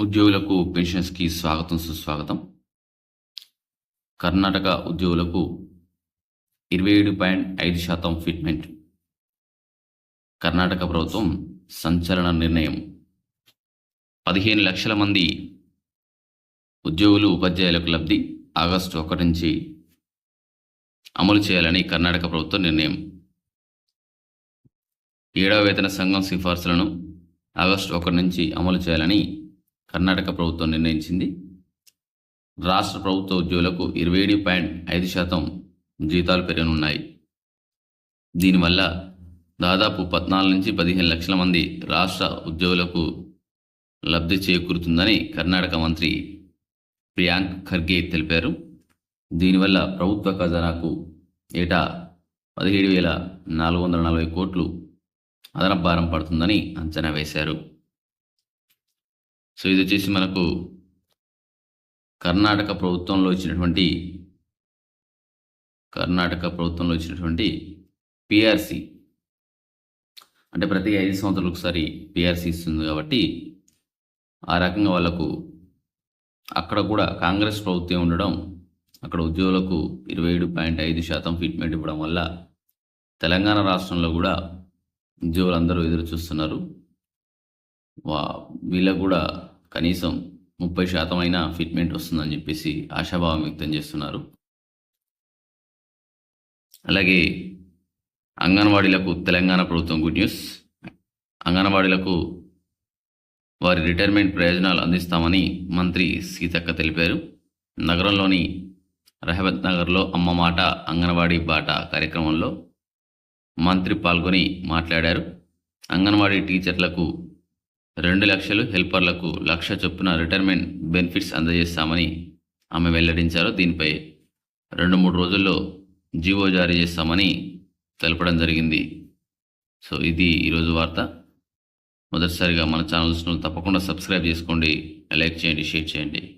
ఉద్యోగులకు పెన్షన్స్కి స్వాగతం సుస్వాగతం. కర్ణాటక ఉద్యోగులకు ఇరవై ఏడు పాయింట్ ఐదు శాతం ఫిట్మెంట్. కర్ణాటక ప్రభుత్వం సంచలన నిర్ణయం. పదిహేను లక్షల మంది ఉద్యోగులు ఉపాధ్యాయులకు లబ్ధి ఆగస్టు ఒకటి నుంచి అమలు చేయాలని కర్ణాటక ప్రభుత్వం నిర్ణయం. ఏడవ వేతన సంఘం సిఫార్సులను ఆగస్టు ఒకటి నుంచి అమలు చేయాలని కర్ణాటక ప్రభుత్వం నిర్ణయించింది. రాష్ట్ర ప్రభుత్వ ఉద్యోగులకు ఇరవై ఏడు పాయింట్ ఐదు శాతం జీతాలు పెరగనున్నాయి. దీనివల్ల దాదాపు పద్నాలుగు నుంచి పదిహేను లక్షల మంది రాష్ట్ర ఉద్యోగులకు లబ్ధి చేకూరుతుందని కర్ణాటక మంత్రి ప్రియాంక్ ఖర్గే తెలిపారు. దీనివల్ల ప్రభుత్వ ఖజానాకు ఏటా పదిహేడు వేల నాలుగు వందల నలభై కోట్లు అదనపు భారం పడుతుందని అంచనా వేశారు. సో ఇది వచ్చేసి మనకు కర్ణాటక ప్రభుత్వంలో ఇచ్చినటువంటి కర్ణాటక ప్రభుత్వంలో ఇచ్చినటువంటి పిఆర్సి. అంటే ప్రతి ఐదు సంవత్సరాలకు ఒకసారి పిఆర్సి ఇస్తుంది కాబట్టి ఆ రకంగా వాళ్ళకు అక్కడ కూడా కాంగ్రెస్ ప్రభుత్వం ఉండడం అక్కడ ఉద్యోగులకు ఇరవై ఏడు పాయింట్ ఐదు శాతం ఫిట్మెంట్ ఇవ్వడం వల్ల తెలంగాణ రాష్ట్రంలో కూడా ఉద్యోగులందరూ ఎదురు చూస్తున్నారు. వా వీళ్ళకు కూడా కనీసం ముప్పై శాతం అయినా ఫిట్మెంట్ వస్తుందని చెప్పేసి ఆశాభావం వ్యక్తం చేస్తున్నారు. అలాగే అంగన్వాడీలకు తెలంగాణ ప్రభుత్వం గుడ్ న్యూస్. అంగన్వాడీలకు వారి రిటైర్మెంట్ ప్రయోజనాలు అందిస్తామని మంత్రి సీతక్క తెలిపారు. నగరంలోని రహబత్ నగర్లో అమ్మ మాట అంగన్వాడీ బాట కార్యక్రమంలో మంత్రి పాల్గొని మాట్లాడారు. అంగన్వాడీ టీచర్లకు రెండు లక్షలు హెల్పర్లకు లక్ష చొప్పున రిటైర్మెంట్ బెనిఫిట్స్ అందజేస్తామని ఆమె వెల్లడించారు. దీనిపై రెండు మూడు రోజుల్లో జీవో జారీ చేస్తామని తెలపడం జరిగింది. సో ఇది ఈరోజు వార్త. మొదటిసారిగా మన ఛానల్స్ను తప్పకుండా సబ్స్క్రైబ్ చేసుకోండి లైక్ చేయండి షేర్ చేయండి.